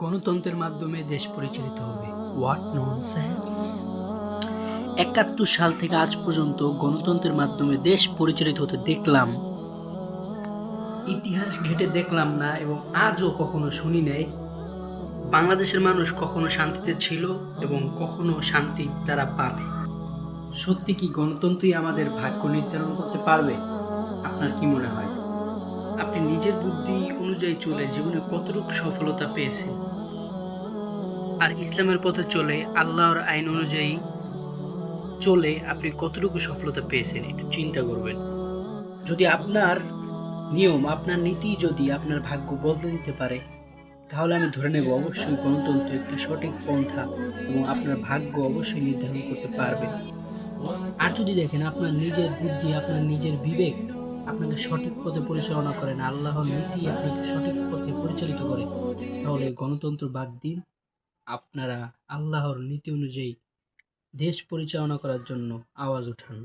গণতন্ত্রের মাধ্যমে দেশ পরিচালিত হবে। হোয়াট ননসেন্স একাত্তর সাল থেকে আজ পর্যন্ত গণতন্ত্রের মাধ্যমে দেশ পরিচালিত হতে দেখলাম। ইতিহাস ঘেটে দেখলাম না এবং আজও কখনো শুনি নাই। বাংলাদেশের মানুষ কখনো শান্তিতে ছিল এবং কখনো শান্তি তারা পাবে। সত্যি কি গণতন্ত্রই আমাদের ভাগ্য নির্ধারণ করতে পারবে? আপনার কি মনে হয়? আপনি নিজের বুদ্ধি অনুযায়ী চলে জীবনে কতটুকু সফলতা পেয়েছেন? আর ইসলামের পথে চলে, আল্লাহর আইন অনুযায়ী চলে আপনি কতটুকু সফলতা পেয়েছেন একটু চিন্তা করবেন। যদি আপনার নিয়ম, আপনার নীতি যদি আপনার ভাগ্য বদলে দিতে পারে, তাহলে আমি ধরে নেব অবশ্যই গণতন্ত্র একটি সঠিক পন্থা এবং আপনার ভাগ্য অবশ্যই নির্ধারণ করতে পারবে। আর যদি দেখেন আপনার নিজের বুদ্ধি, আপনার নিজের বিবেক আপনাকে সঠিক পথে পরিচালনা করেন। আল্লাহ নীতি আপনাকে সঠিক পথে পরিচালিত করে। তাহলে গণতন্ত্র বাদ দিন। আপনারা আল্লাহর নীতি অনুযায়ী দেশ পরিচালনা করার জন্য আওয়াজ উঠান।